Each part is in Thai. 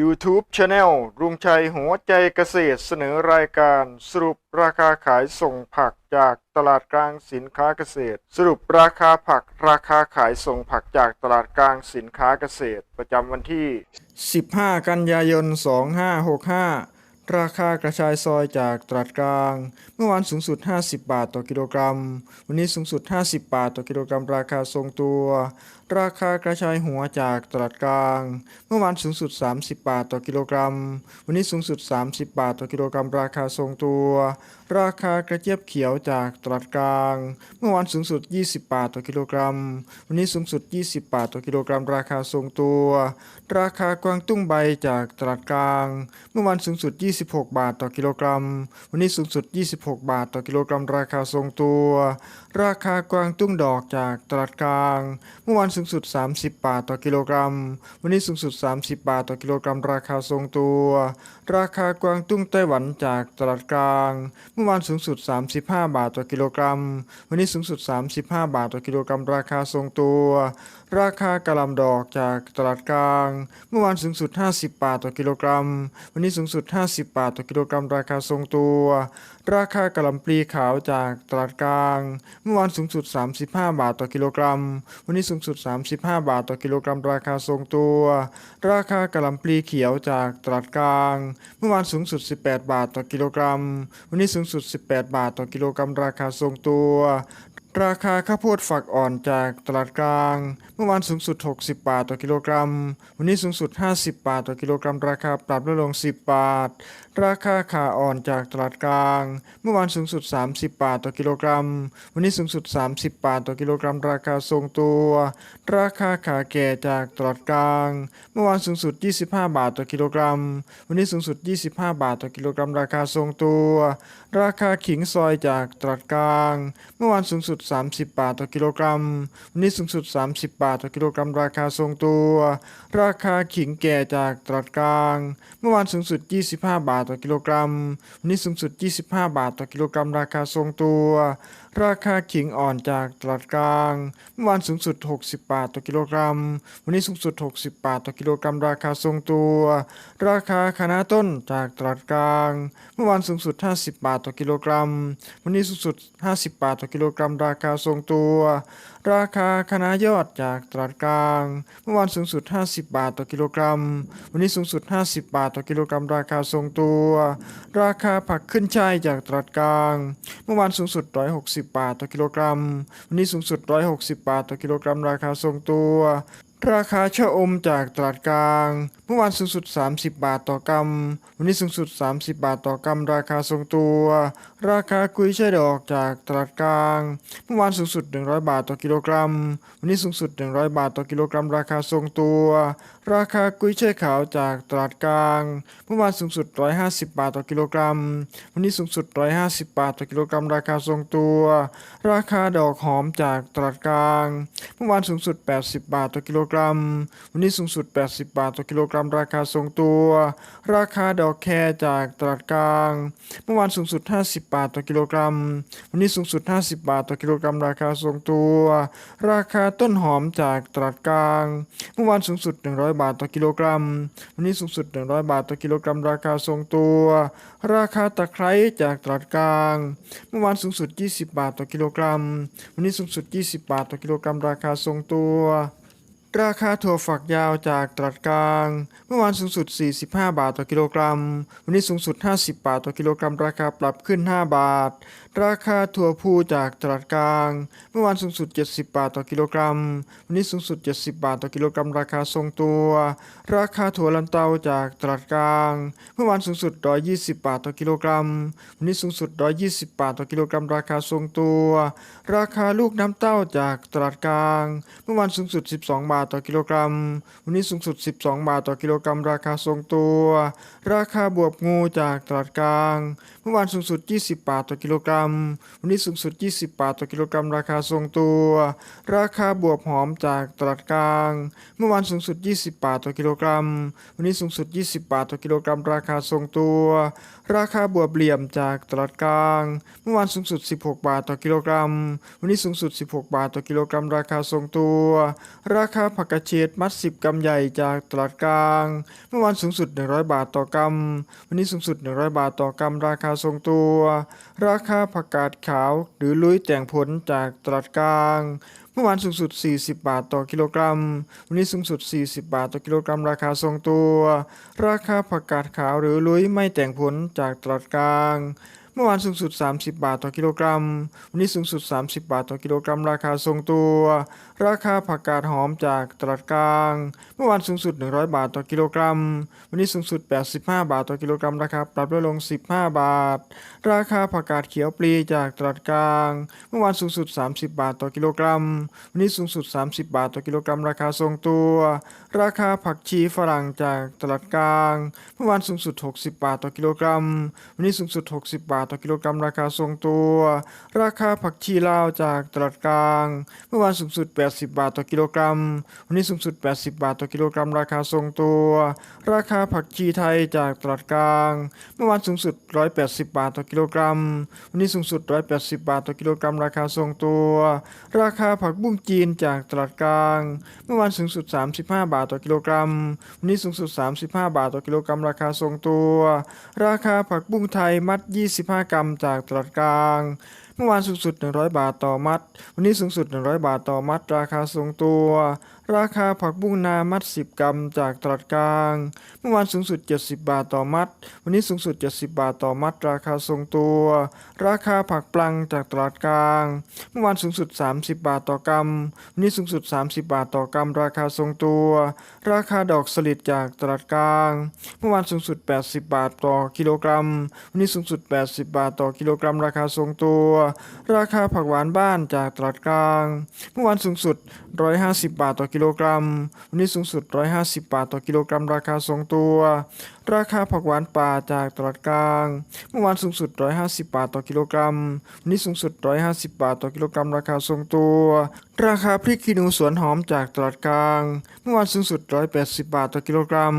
YouTube Channel รุงชัยหัวใจเกษตรเสนอรายการสรุปราคาขายส่งผักจากตลาดกลางสินค้าเกษตร สรุปราคาผักราคาขายส่งผักจากตลาดกลางสินค้าเกษตร ประจำวันที่ 15 กันยายน 2565 ราคากระชายซอยจากตลาดกลาง เมื่อวานสูงสุด 50 บาทต่อกิโลกรัม วันนี้สูงสุด 50 บาทต่อกิโลกรัมราคาทรงตัวราคากระชายหัวจากตลาดกลาง เมื่อวานสูงสุด 30 บาทต่อกิโลกรัม วันนี้สูงสุด 30 บาทต่อกิโลกรัม ราคาทรงตัว ราคากระเจี๊ยบเขียวจากตลาดกลาง เมื่อวานสูงสุด 20 บาทต่อกิโลกรัม วันนี้สูงสุด 20 บาทต่อกิโลกรัม ราคาทรงตัว ราคากวางตุ้งใบจากตลาดกลาง เมื่อวานสูงสุด 26 บาทต่อกิโลกรัม วันนี้สูงสุด 26 บาทต่อกิโลกรัม ราคาทรงตัว ราคากวางตุ้งดอกจากตลาดกลาง เมื่อวานสูงสุด 30 บาทต่อกิโลกรัม วันนี้สูงสุด 30 บาทต่อกิโลกรัม ราคาทรงตัวราคากวางตุ้งไต้หวันจากตลาดกลาง เมื่อวานสูงสุด 35 บาทต่อกิโลกรัม วันนี้สูงสุด 35 บาทต่อกิโลกรัม ราคาทรงตัว ราคากระหลำดอกจากตลาดกลาง เมื่อวานสูงสุด 50 บาทต่อกิโลกรัม วันนี้สูงสุด 50 บาทต่อกิโลกรัม ราคาทรงตัว ราคากระหล่ำปลีขาวจากตลาดกลาง เมื่อวานสูงสุด 35 บาทต่อกิโลกรัม วันนี้สูงสุด 35 บาทต่อกิโลกรัม ราคาทรงตัว ราคากระหล่ำปลีเขียวจากตลาดกลางเมื่อวานสูงสุด 18 บาทต่อกิโลกรัม วันนี้สูงสุด 18 บาทต่อกิโลกรัม ราคาทรงตัว ราคาข้าวโพดฝักอ่อนจากตลาดกลาง เมื่อวานสูงสุด 60 บาทต่อกิโลกรัม วันนี้สูงสุด 50 บาทต่อกิโลกรัม ราคาปรับลดลง 10 บาท ราคาขาอ่อนจากตลาดกลาง เมื่อวานสูงสุด 30 บาทต่อกิโลกรัม วันนี้สูงสุด 30 บาทต่อกิโลกรัม ราคาทรงตัว ราคาขาแก่จากตลาดกลาง เมื่อวานสูงสุด 25 บาทต่อกิโลกรัม วันนี้สูงสุด 25 บาทต่อกิโลกรัม ราคาทรงตัว ราคาขิงซอยจากตลาดกลาง เมื่อวานสูงสุด 30 บาทต่อกิโลกรัม วันนี้สูงสุด 30 บาทต่อกิโลกรัม ราคาทรงตัว ราคาขิงแก่จากตลาดกลาง เมื่อวานสูงสุด 25 บาทต่อกิโลกรัม วันนี้สูงสุด 25 บาทต่อกิโลกรัม ราคาทรงตัว ราคาขิงอ่อนจากตลาดกลาง เมื่อวานสูงสุด 60 บาทต่อกิโลกรัม วันนี้สูงสุด 60 บาทต่อกิโลกรัม ราคาทรงตัว ราคาคณะต้นจากตลาดกลาง เมื่อวานสูงสุด 50 บาทต่อกิโลกรัม วันนี้สูงสุด 50 บาทต่อกิโลกรัม ราคาทรงตัว ราคาคณะยอดจากตลาดกลาง เมื่อวานสูงสุด 50 บาทต่อกิโลกรัม วันนี้สูงสุด 50 บาทต่อกิโลกรัม ราคาทรงตัว ราคาผักขึ้นช่ายจากตลาดกลาง เมื่อวานสูงสุด160 10บาทต่อกิโลกรัม วันนี้สูงสุด 160 บาทต่อกิโลกรัม ราคาทรงตัว ราคาชะอมจากตลาดกลาง เมื่อวานสูงสุด 30 บาทต่อกรัม วันนี้สูงสุด 30 บาทต่อกรัม ราคาทรงตัว ราคากุยช่ายดอกจากตลาดกลาง เมื่อวานสูงสุด 100 บาทต่อกิโลกรัม วันนี้สูงสุด 100 บาทต่อกิโลกรัม ราคาทรงตัว ราคากุยช่ายขาวจากตลาดกลาง เมื่อวานสูงสุด 150 บาทต่อกิโลกรัม วันนี้สูงสุด 150 บาทต่อกิโลกรัม ราคาทรงตัว ราคาดอกหอมจากตลาดกลาง เมื่อวานสูงสุด 80 บาทต่อกิโลกรัม วันนี้สูงสุด 80 บาทต่อกิโลกรัม ราคาทรงตัว ราคาดอกแครจากตลาดกลาง เมื่อวานสูงสุด 50 บาทต่อกิโลกรัม วันนี้สูงสุด 50 บาทต่อกิโลกรัม ราคาทรงตัว ราคาต้นหอมจากตลาดกลาง เมื่อวานสูงสุด 100บาทต่อกิโลกรัม วันนี้สูงสุด 100 บาทต่อกิโลกรัม ราคาทรงตัว ราคาตะไคร้จากตลาดกลาง เมื่อวานสูงสุด 20 บาทต่อกิโลกรัม วันนี้สูงสุด 20 บาทต่อกิโลกรัม ราคาทรงตัว ราคาถั่วฝักยาวจากตลาดกลาง เมื่อวานสูงสุด 45 บาทต่อกิโลกรัม วันนี้สูงสุด 50 บาทต่อกิโลกรัม ราคาปรับขึ้น 5 บาท ราคาถั่วพูจากตลาดกลาง เมื่อวานสูงสุด 70 บาทต่อกิโลกรัม วันนี้สูงสุด 70 บาทต่อกิโลกรัม ราคาทรงตัว ราคาถั่วลันเตาจากตลาดกลาง เมื่อวานสูงสุด 120 บาทต่อกิโลกรัม วันนี้สูงสุด 120 บาทต่อกิโลกรัม ราคาทรงตัว ราคาลูกน้ำเต้าจากตลาดกลาง เมื่อวานสูงสุด 12 บาทต่อกิโลกรัม วันนี้สูงสุด 12 บาทต่อกิโลกรัม ราคาทรงตัว ราคาบวบงูจากตลาดกลาง เมื่อวานสูงสุด 20 บาทต่อกิโลกรัมวันนี้สูงสุด 20 บาทต่อกิโลกรัมราคาทรงตัว ราคาบวบหอมจากตลาดกลาง เมื่อวานสูงสุด 20 บาทต่อกิโลกรัม วันนี้สูงสุด 20 บาทต่อกิโลกรัมราคาทรงตัว ราคาบวบเหลี่ยมจากตลาดกลาง เมื่อวานสูงสุด 16 บาทต่อกิโลกรัม วันนี้สูงสุด 16 บาทต่อกิโลกรัมราคาทรงตัว ราคาผักกระเฉดมัด 10 กำใหญ่จากตลาดกลาง เมื่อวานสูงสุด 100 บาทต่อกำ วันนี้สูงสุด 100 บาทต่อกำราคาทรงตัว ราคาผักกาดขาว หรือลุยแต่งผลจากตลาดกลาง เมื่อวานสูงสุด 40 บาทต่อกิโลกรัม วันนี้สูงสุด 40 บาทต่อกิโลกรัม ราคาทรงตัว ราคาผักกาดขาวหรือลุยไม่แต่งผลจากตลาดกลาง เมื่อวานสูงสุด 30 บาทต่อกิโลกรัม วันนี้สูงสุด 30 บาทต่อกิโลกรัม ราคาทรงตัว ราคาผักกาดหอมจากตลาดกลาง เมื่อวานสูงสุด 100 บาทต่อกิโลกรัม วันนี้สูงสุด 85 บาทต่อกิโลกรัม ราคาปรับลดลง 15 บาท ราคาผักกาดเขียวปลีจากตลาดกลาง เมื่อวานสูงสุด 30 บาทต่อกิโลกรัม วันนี้สูงสุด 30 บาทต่อกิโลกรัม ราคาทรงตัว ราคาผักชีฝรั่งจากตลาดกลาง เมื่อวานสูงสุด 60 บาทต่อกิโลกรัม วันนี้สูงสุด 60 บาทต่อกิโลกรัมราคาทรงตัว ราคาผักชีลาวจากตลาดกลาง เมื่อวานสูงสุด 80 บาทต่อกิโลกรัม วันนี้สูงสุด 80 บาทต่อกิโลกรัม ราคาทรงตัว ราคาผักชีไทยจากตลาดกลาง เมื่อวานสูงสุด 180 บาทต่อกิโลกรัม วันนี้สูงสุด 180 บาทต่อกิโลกรัม ราคาทรงตัว ราคาผักบุ้งจีนจากตลาดกลาง เมื่อวานสูงสุด 35 บาทต่อกิโลกรัม วันนี้สูงสุด 35 บาทต่อกิโลกรัม ราคาทรงตัว ราคาผักบุ้งไทยมัด 25กรัมจากตลาดกลาง เมื่อวานสูงสุด 100 บาทต่อมัด วันนี้สูงสุด 100 บาทต่อมัด ราคาทรงตัว ราคาผักบุ้งนามัด 10 กรัมจากตลาดกลาง เมื่อวานสูงสุด 70 บาทต่อมัด วันนี้สูงสุด 70 บาทต่อมัด ราคาทรงตัว ราคาผักปลังจากตลาดกลาง เมื่อวานสูงสุด 30 บาทต่อกรัม วันนี้สูงสุด 30 บาทต่อกรัม ราคาทรงตัว ราคาดอกสลิดจากตลาดกลาง เมื่อวานสูงสุด 80 บาทต่อกิโลกรัม วันนี้สูงสุด 80 บาทต่อกิโลกรัม ราคาทรงตัว ราคาผักหวานบ้านจากตลาดกลาง เมื่อวานสูงสุด 150 บาทต่อกิโลกรัม วันนี้สูงสุด 150 บาทต่อกิโลกรัมราคาทรงตัว ราคาผักหวานป่าจากตลาดกลาง เมื่อวานสูงสุด 150 บาทต่อกิโลกรัม วันนี้สูงสุด 150 บาทต่อกิโลกรัม ราคาทรงตัว ราคาพริกขี้หนูสวนหอมจากตลาดกลาง เมื่อวานสูงสุด 180 บาทต่อกิโลกรัม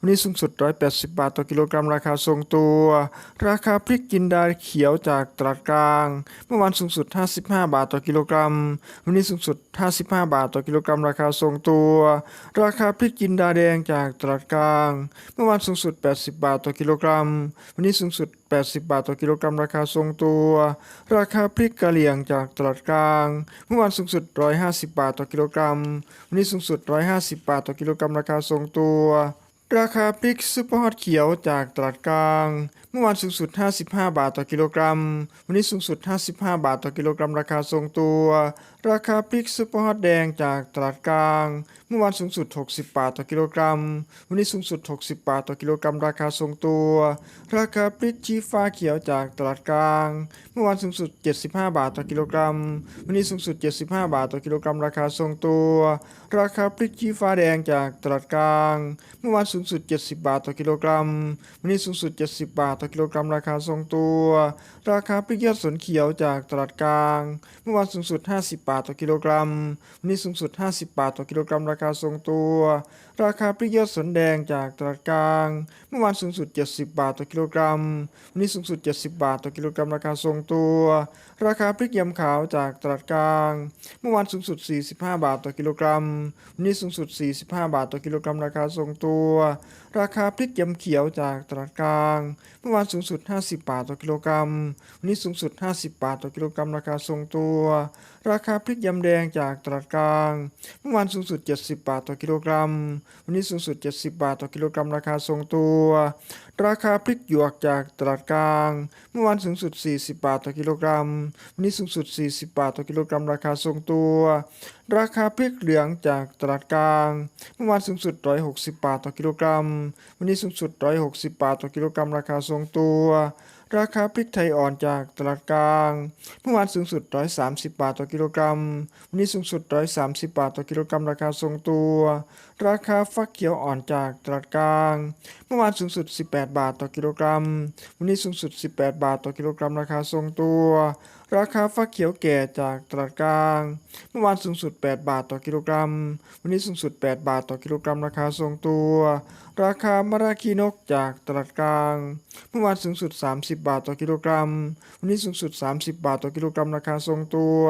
วันนี้สูงสุด 180 บาทต่อกิโลกรัม ราคาทรงตัว ราคาพริกจินดาเขียวจากตลาดกลาง เมื่อวานสูงสุด 55 บาทต่อกิโลกรัม วันนี้สูงสุด 55 บาทต่อกิโลกรัม ราคาทรงตัว ราคาพริกจินดาแดงจากตลาดกลาง เมื่อวานสูงสุดด 80 บาทต่อกิโลกรัม วันนี้สูงสุด 80 บาทต่อกิโลกรัม ราคาทรงตัว ราคาพริกกะเหรี่ยงจากตลาดกลาง เมื่อวานสูงสุด 150 บาทต่อกิโลกรัม วันนี้สูงสุด 150 บาทต่อกิโลกรัม ราคาทรงตัว ราคาพริกซุปเปอร์ฮอตเขียวจากตลาดกลางเมื่อวานสูงสุด 55 บาทต่อกิโลกรัม วันนี้สูงสุด 55 บาทต่อกิโลกรัม ราคาทรงตัว ราคาพริกซุปเปอร์ฮอตแดงจากตลาดกลาง เมื่อวานสูงสุด 60 บาทต่อกิโลกรัม วันนี้สูงสุด 60 บาทต่อกิโลกรัม ราคาทรงตัว ราคาพริกชี้ฟ้าเขียวจากตลาดกลาง เมื่อวานสูงสุด 75 บาทต่อกิโลกรัม วันนี้สูงสุด 75 บาทต่อกิโลกรัม ราคาทรงตัว ราคาพริกชี้ฟ้าแดงจากตลาดกลาง เมื่อวานสูงสุด 70 บาทต่อกิโลกรัม วันนี้สูงสุด 70 บาทต่อกิโลกรัมราคาทรงตัว ราคาพริกยอดสนเขียวจากตลาดกลาง เมื่อวานสูงสุด 50 บาทต่อกิโลกรัมวันนี้สูงสุด 50 บาทต่อกิโลกรัมราคาทรงตัว ราคาพริกยอดสนแดงจากตลาดกลาง เมื่อวานสูงสุด 70 บาทต่อกิโลกรัม วันนี้สูงสุด 70 บาทต่อกิโลกรัมราคาทรงตัว ราคาพริกยำขาวจากตลาดกลาง เมื่อวานสูงสุด 45 บาทต่อกิโลกรัม วันนี้สูงสุด 45 บาทต่อกิโลกรัมราคาทรงตัว ราคาพริกยำเขียวจากตลาดกลาง เมื่อวานสูงสุด 50 บาทต่อกิโลกรัม วันนี้สูงสุด 50 บาทต่อกิโลกรัมราคาทรงตัวราคาพริกยำแดงจากตลาดกลาง เมื่อวานสูงสุด 70 บาทต่อกิโลกรัม วันนี้สูงสุด 70 บาทต่อกิโลกรัม ราคาทรงตัว ราคาพริกหยวกจากตลาดกลาง เมื่อวานสูงสุด 40 บาทต่อกิโลกรัม วันนี้สูงสุด 40 บาทต่อกิโลกรัม ราคาทรงตัว ราคาพริกเหลืองจากตลาดกลาง เมื่อวานสูงสุด 160 บาทต่อกิโลกรัม วันนี้สูงสุด 160 บาทต่อกิโลกรัม ราคาทรงตัว ราคาพริกไทยอ่อนจากตลาดกลาง เมื่อวานสูงสุด 130 บาทต่อกิโลกรัม วันนี้สูงสุด 130 บาทต่อกิโลกรัม ราคาทรงตัว ราคาฟักเขียวอ่อนจากตลาดกลาง เมื่อวานสูงสุด 18 บาทต่อกิโลกรัม วันนี้สูงสุด 18 บาทต่อกิโลกรัม ราคาทรงตัว ราคาฟักเขียวแก่จากตลาดกลาง เมื่อวานสูงสุด 8 บาทต่อกิโลกรัม วันนี้สูงสุด 8 บาทต่อกิโลกรัม ราคาทรงตัว ราคามะระคีนกจากตลาดกลาง เมื่อวานสูงสุด 30 บาทต่อกิโลกรัม วันนี้สูงสุด 30 บาทต่อกิโลกรัม ราคาทรงตัว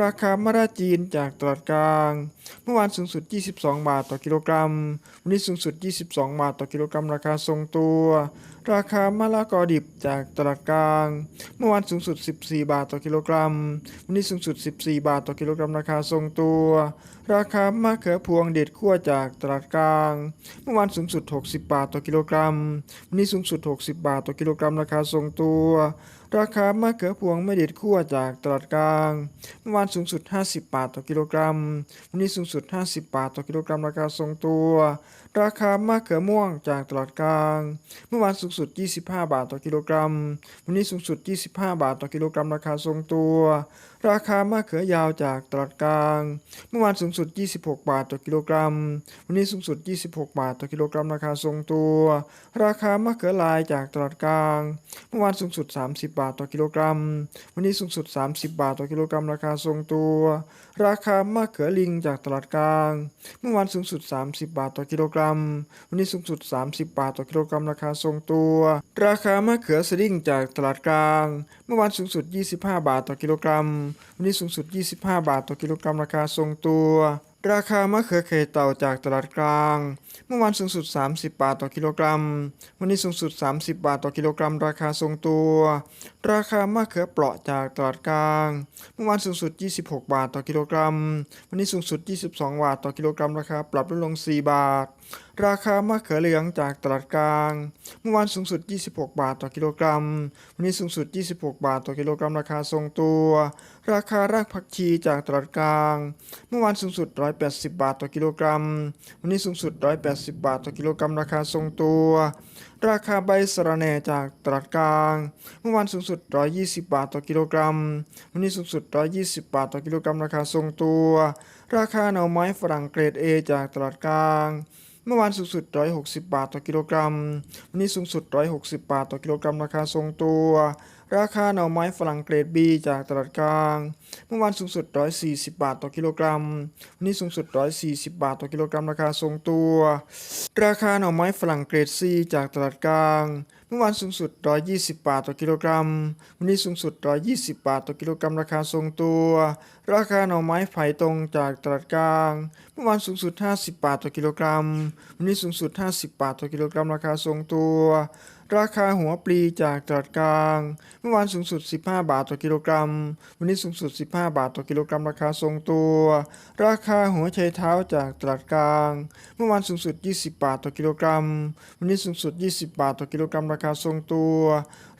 ราคามะระจีนจากตลาดกลาง เมื่อวานสูงสุด 22 บาทต่อกิโลกรัม วันนี้สูงสุด 22 บาทต่อกิโลกรัม ราคาทรงตัว ราคามะละกอดิบจากตลาดกลาง เมื่อวานสูงสุด 14 บาทต่อกิโลกรัม วันนี้สูงสุด 14 บาทต่อกิโลกรัม ราคาทรงตัวราคามะเขือพวงเด็ดขั้วจากตลาดกลาง เมื่อวานสูงสุด 60 บาทต่อกิโลกรัมวันนี้สูงสุด 60 บาทต่อกิโลกรัมราคาทรงตัว ราคามะเขือพวงไม่เด็ดขั้วจากตลาดกลาง เมื่อวานสูงสุด 50 บาทต่อกิโลกรัมวันนี้สูงสุด 50 บาทต่อกิโลกรัมราคาทรงตัว ราคามะเขือม่วงจากตลาดกลาง เมื่อวานสูงสุด 25 บาทต่อกิโลกรัม วันนี้สูงสุด 25 บาทต่อกิโลกรัมราคาทรงตัว ราคามะเขือยาวจากตลาดกลาง เมื่อวานสูงสุด 26 บาทต่อกิโลกรัม วันนี้สูงสุด 26 บาทต่อกิโลกรัมราคาทรงตัว ราคามะเขือลายจากตลาดกลาง เมื่อวานสูงสุด 30 บาทต่อกิโลกรัม วันนี้สูงสุด 30 บาทต่อกิโลกรัมราคาทรงตัวราคามะเขือลิงจากตลาดกลาง เมื่อวานสูงสุด 30 บาทต่อกิโลกรัม วันนี้สูงสุด 30 บาทต่อกิโลกรัมราคาทรงตัว ราคามะเขือสดิ้งจากตลาดกลาง เมื่อวานสูงสุด 25 บาทต่อกิโลกรัม วันนี้สูงสุด 25 บาทต่อกิโลกรัมราคาทรงตัว ราคามะเขือเขยเต่าจากตลาดกลาง เมื่อวานสูงสุด 30 บาทต่อกิโลกรัม วันนี้สูงสุด 30 บาทต่อกิโลกรัม ราคาทรงตัว ราคามะเขือเปราะจากตลาดกลาง เมื่อวานสูงสุด 26 บาทต่อกิโลกรัม วันนี้สูงสุด 22 บาทต่อกิโลกรัม ราคาปรับลดลง 4 บาท ราคามะเขือเหลืองจากตลาดกลาง เมื่อวานสูงสุด 26 บาทต่อกิโลกรัม วันนี้สูงสุด 26 บาทต่อกิโลกรัมราคาทรงตัว ราคารากผักชีจากตลาดกลาง เมื่อวานสูงสุด 180 บาทต่อกิโลกรัม วันนี้สูงสุด 180 บาทต่อกิโลกรัมราคาทรงตัว ราคาใบสะระแหน่จากตลาดกลาง เมื่อวานสูงสุด 120 บาทต่อกิโลกรัม วันนี้สูงสุด 120 บาทต่อกิโลกรัมราคาทรงตัว ราคาหน่อไม้ฝรั่งเกรด A จากตลาดกลาง เมื่อวานสูงสุด 160 บาทต่อกิโลกรัม วันนี้สูงสุด 160 บาทต่อกิโลกรัมราคาทรงตัว ราคาหน่อไม้ฝรั่งเกรด B จากตลาดกลาง เมื่อวานสูงสุด 140 บาทต่อกิโลกรัม วันนี้สูงสุด 140 บาทต่อกิโลกรัม ราคาทรงตัว ราคาหน่อไม้ฝรั่งเกรด C จากตลาดกลาง เมื่อวานสูงสุด 120 บาทต่อกิโลกรัม วันนี้สูงสุด 120 บาทต่อกิโลกรัม ราคาทรงตัว ราคาหน่อไม้ไผ่ตรงจากตลาดกลาง เมื่อวานสูงสุด 50 บาทต่อกิโลกรัม วันนี้สูงสุด 50 บาทต่อกิโลกรัม ราคาทรงตัว ราคาหัวปลีจากตลาดกลาง เมื่อวานสูงสุด 15 บาทต่อกิโลกรัม วันนี้สูงสุด 15 บาทต่อกิโลกรัม ราคาทรงตัว ราคาหัวไชเท้าจากตลาดกลาง เมื่อวานสูงสุด 20 บาทต่อกิโลกรัม วันนี้สูงสุด 20 บาทต่อกิโลกรัม ราคาทรงตัว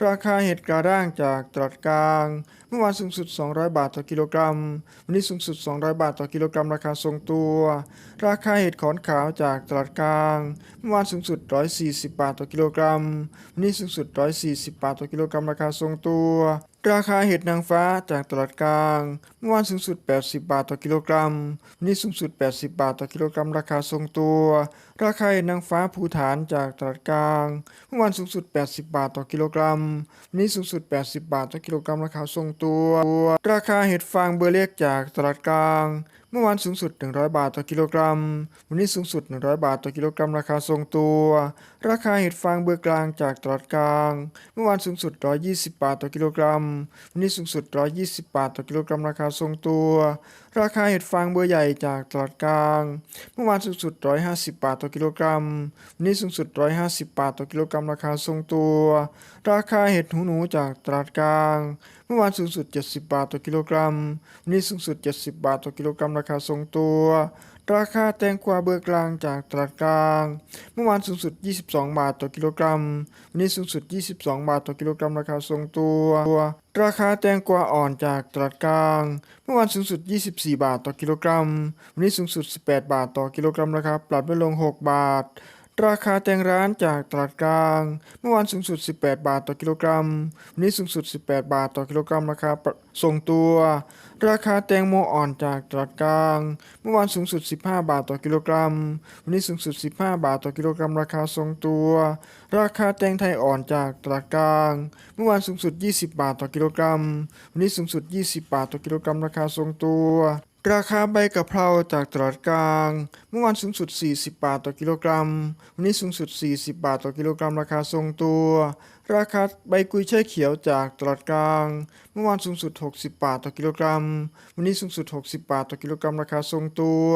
ราคาเห็ดกระด้างจากตลาดกลาง มื่อวานสูงสุด 200 บาทต่อกิโลกรัม วันนี้สูงสุด 200 บาทต่อกิโลกรัมราคาทรงตัว ราคาเห็ดขอนขาวจากตลาดกลาง เมื่อวานสูงสุด 140 บาทต่อกิโลกรัม วันนี้สูงสุด 140 บาทต่อกิโลกรัมราคาทรงตัว ราคาเห็ดนางฟ้าจากตลาดกลาง เมื่อวานสูงสุด 80 บาทต่อกิโลกรัม วันนี้สูงสุด 80 บาทต่อกิโลกรัมราคาทรงตัว ราคาเห็ดนางฟ้าภูฐานจากตลาดกลาง เมื่อวานสูงสุด 80 บาทต่อกิโลกรัม วันนี้สูงสุด 80 บาทต่อกิโลกรัมราคาทรงตัว ราคาเห็ดฟางเบอร์เล็กจากตลาดกลาง เมื่อวานสูงสุด 100 บาทต่อกิโลกรัม วันนี้สูงสุด 100 บาทต่อกิโลกรัมราคาทรงตัว ราคาเห็ดฟางเบอร์กลางจากตลาดกลาง เมื่อวานสูงสุด 120 บาทต่อกิโลกรัม วันนี้สูงสุด 120 บาทต่อกิโลกรัมราคาทรงตัว ราคาเห็ดฟางเบอร์ใหญ่จากตลาดกลาง เมื่อวานสูงสุด 150 บาทต่อกิโลกรัม วันนี้สูงสุด 150 บาทต่อกิโลกรัมราคาทรงตัว ราคาเห็ดหูหนูจากตลาดกลาง เมื่อวานสูงสุด 70 บาทต่อกิโลกรัม วันนี้สูงสุด 70 บาทต่อกิโลกรัมราคาทรงตัว ราคาแตงกวาเบอร์กลางจากตลาดกลาง เมื่อวานสูงสุด 22 บาทต่อกิโลกรัม วันนี้สูงสุด 22 บาทต่อกิโลกรัมราคาทรงตัว ราคาแตงกวาอ่อนจากตลาดกลาง เมื่อวานสูงสุด 24 บาทต่อกิโลกรัม วันนี้สูงสุด 18 บาทต่อกิโลกรัมราคาปรับลดลง 6 บาทราคาแตงร้านจากตลาดกลาง เมื่อวานสูงสุด 18 บาทต่อกิโลกรัม วันนี้สูงสุด 18 บาทต่อกิโลกรัมราคาปรับส่งตัว ราคาแตงโมอ่อนจากตลาดกลาง เมื่อวานสูงสุด 15 บาทต่อกิโลกรัม วันนี้สูงสุด 15 บาทต่อกิโลกรัม ราคาทรงตัว ราคาแตงไทยอ่อนจากตลาดกลาง เมื่อวานสูงสุด 20 บาทต่อกิโลกรัม วันนี้สูงสุด 20 บาทต่อกิโลกรัม ราคาทรงตัว ราคาใบกะเพราจากตลาดกลาง เมื่อวานสูงสุด 40 บาทต่อกิโลกรัม วันนี้สูงสุด 40 บาทต่อกิโลกรัม ราคาทรงตัว ราคาใบกุยช่ายเขียวจากตลาดกลาง เมื่อวานสูงสุด 60 บาทต่อกิโลกรัม วันนี้สูงสุด 60 บาทต่อกิโลกรัม ราคาทรงตัว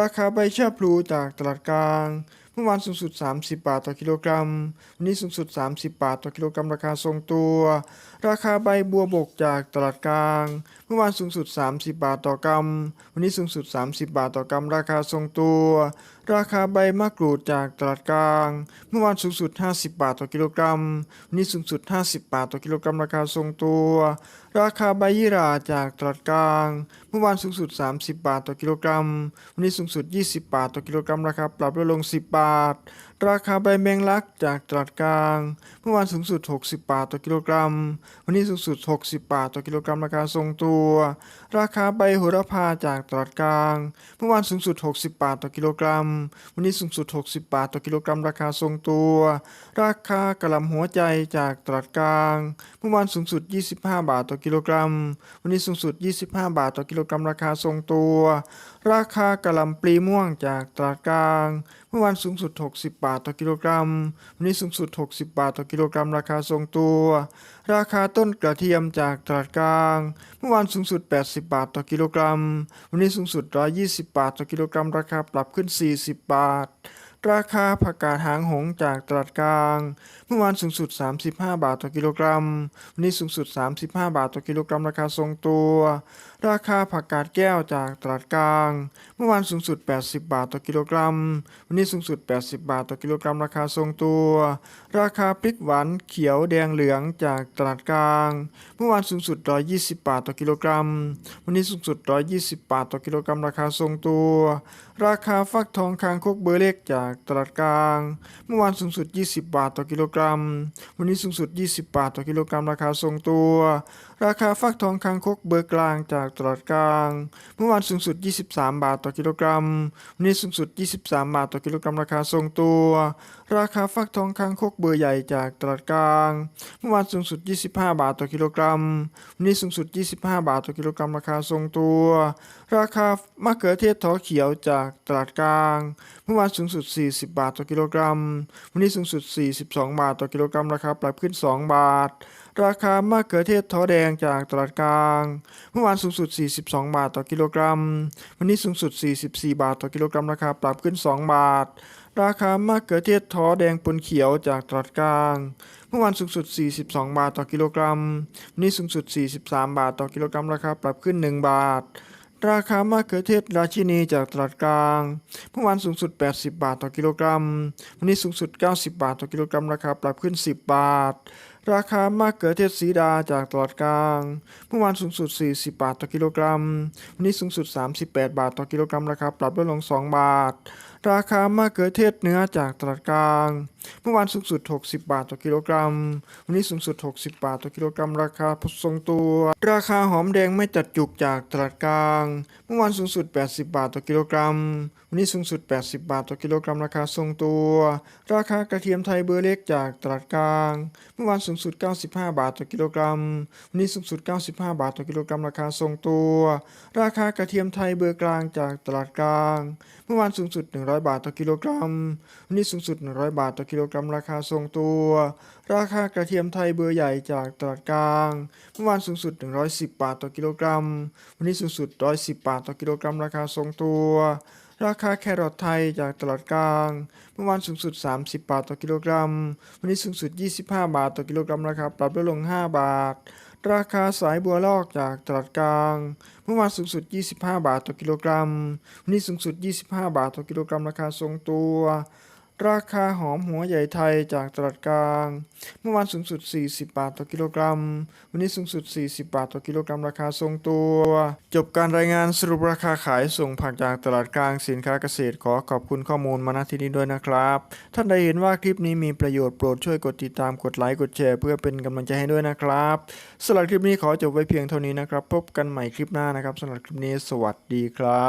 ราคาใบชาพลูจากตลาดกลาง เมื่อวานสูงสุด 30 บาทต่อกิโลกรัม วันนี้สูงสุด 30 บาทต่อกิโลกรัม ราคาทรงตัวราคาใบบัวบกจากตลาดกลาง เมื่อวานสูงสุด 30 บาทต่อกรัม วันนี้สูงสุด 30 บาทต่อกรัม ราคาทรงตัว ราคาใบมะกรูดจากตลาดกลาง เมื่อวานสูงสุด 50 บาทต่อกิโลกรัม วันนี้สูงสุด 50 บาทต่อกิโลกรัม ราคาทรงตัว ราคาใบยี่หร่าจากตลาดกลาง เมื่อวานสูงสุด 30 บาทต่อกิโลกรัม วันนี้สูงสุด 20 บาทต่อกิโลกรัม ราคาปรับลดลง 10 บาทราคาใบแมงลักจากตลาดกลาง เมื่อวานสูงสุด 60 บาทต่อกิโลกรัม วันนี้สูงสุด 60 บาทต่อกิโลกรัมราคาทรงตัว ราคาใบโหระพาจากตลาดกลาง เมื่อวานสูงสุด 60 บาทต่อกิโลกรัม วันนี้สูงสุด 60 บาทต่อกิโลกรัมราคาทรงตัว ราคากระหล่ำหัวใจจากตลาดกลาง เมื่อวานสูงสุด 25 บาทต่อกิโลกรัม วันนี้สูงสุด 25 บาทต่อกิโลกรัมราคาทรงตัว ราคากระหล่ำปลีม่วงจากตลาดกลาง มื่อวานสูงสุด 60 บาทต่อกิโลกรัม วันนี้สูงสุด 60 บาทต่อกิโลกรัม ราคาทรงตัว ราคาต้นกระเทียมจากตลาดกลาง เมื่อวานสูงสุด 80 บาทต่อกิโลกรัม วันนี้สูงสุด 120 บาทต่อกิโลกรัม ราคาปรับขึ้น 40 บาทราคาผักกาดหางหงจากตลาดกลาง เมื่อวานสูงสุด 35 บาทต่อกิโลกรัม วันนี้สูงสุด 35 บาทต่อกิโลกรัม ราคาทรงตัว ราคาผักกาดแก้วจากตลาดกลาง เมื่อวานสูงสุด 80 บาทต่อกิโลกรัม วันนี้สูงสุด 80 บาทต่อกิโลกรัม ราคาทรงตัว ราคาพริกหวานเขียวแดงเหลืองจากตลาดกลาง เมื่อวานสูงสุด 120 บาทต่อกิโลกรัม วันนี้สูงสุด 120 บาทต่อกิโลกรัม ราคาทรงตัว ราคาฟักทองคางคกเบอร์เล็กจากตลาดกลาง เมื่อวานสูงสุด 20 บาทต่อกิโลกรัม วันนี้สูงสุด 20 บาทต่อกิโลกรัม ราคาทรงตัว ราคาฟักทองคางคกเบอร์กลางจากตลาดกลาง เมื่อวานสูงสุด 23 บาทต่อกิโลกรัม วันนี้สูงสุด 23 บาทต่อกิโลกรัม ราคาทรงตัว ราคาฟักทองคางคกเบอร์ใหญ่จากตลาดกลาง เมื่อวานสูงสุด 25 บาทต่อกิโลกรัม วันนี้สูงสุด 25 บาทต่อกิโลกรัม ราคาทรงตัว ราคามะเขือเทศถอเขียวจากตลาดกลาง เมื่อวานสูงสุด 40 บาทต่อกิโลกรัม วันนี้สูงสุด 42 บาทต่อกิโลกรัมราคาปรับขึ้น 2 บาท ราคามะเขือเทศท้อแดงจากตลาดกลาง เมื่อวานสูงสุด 42 บาทต่อกิโลกรัม วันนี้สูงสุด 44 บาทต่อกิโลกรัมราคาปรับขึ้น 2 บาท ราคามะเขือเทศท้อแดงปนเขียวจากตลาดกลาง เมื่อวานสูงสุด 42 บาทต่อกิโลกรัม วันนี้สูงสุด 43 บาทต่อกิโลกรัมราคาปรับขึ้น 1 บาท ราคามะเขือเทศราชินีจากตลาดกลาง เมื่อวานสูงสุด 80 บาทต่อกิโลกรัม วันนี้สูงสุด 90 บาทต่อกิโลกรัม ราคาปรับขึ้น 10 บาท ราคามะเขือเทศสีดาจากตลาดกลาง เมื่อวานสูงสุด 40 บาทต่อกิโลกรัม วันนี้สูงสุด 38 บาทต่อกิโลกรัม ราคาปรับลดลง 2 บาท ราคามะเขือเทศเนื้อจากตลาดกลาง เมื่อวานสูงสุด 60 บาทต่อกิโลกรัม วันนี้สูงสุด 60 บาทต่อกิโลกรัม ราคาทรงตัว ราคาหอมแดงไม่จัดจุกจากตลาดกลาง เมื่อวานสูงสุด 80 บาทต่อกิโลกรัมวันนี้สูงสุด 80 บาทต่อกิโลกรัมราคาทรงตัว ราคากระเทียมไทยเบอร์เล็กจากตลาดกลาง เมื่อวานสูงสุด 95 บาทต่อกิโลกรัม วันนี้สูงสุด 95 บาทต่อกิโลกรัมราคาทรงตัว ราคากระเทียมไทยเบอร์กลางจากตลาดกลาง เมื่อวานสูงสุด 100 บาทต่อกิโลกรัม วันนี้สูงสุด 100 บาทต่อกิโลกรัมราคาทรงตัว ราคากระเทียมไทยเบอร์ใหญ่จากตลาดกลาง เมื่อวานสูงสุด 110 บาทต่อกิโลกรัม วันนี้สูงสุด 110 บาทต่อกิโลกรัมราคาทรงตัว ราคาแครอทไทยจากตลาดกลาง เมื่อวานสูงสุด 30 บาทต่อกิโลกรัม วันนี้สูงสุด 25 บาทต่อกิโลกรัมราคาปรับลดลง 5 บาท ราคาสายบัวลอกจากตลาดกลาง เมื่อวานสูงสุด 25 บาทต่อกิโลกรัม วันนี้สูงสุด 25 บาทต่อกิโลกรัมราคาทรงตัว ราคาหอมหัวใหญ่ไทยจากตลาดกลาง เมื่อวานสูงสุด 40 บาทต่อกิโลกรัม วันนี้สูงสุด 40 บาทต่อกิโลกรัมราคาทรงตัว จบการรายงานสรุปราคาขายส่งผักจากตลาดกลางสินค้าเกษตรขอขอบคุณข้อมูลมาณที่นี้ด้วยนะครับ ท่านใดเห็นว่าคลิปนี้มีประโยชน์โปรดช่วยกดติดตามกดไลค์กดแชร์เพื่อเป็นกำลังใจให้ด้วยนะครับสำหรับคลิปนี้ขอจบไว้เพียงเท่านี้นะครับ พบกันใหม่คลิปหน้านะครับสำหรับคลิปนี้สวัสดีครับ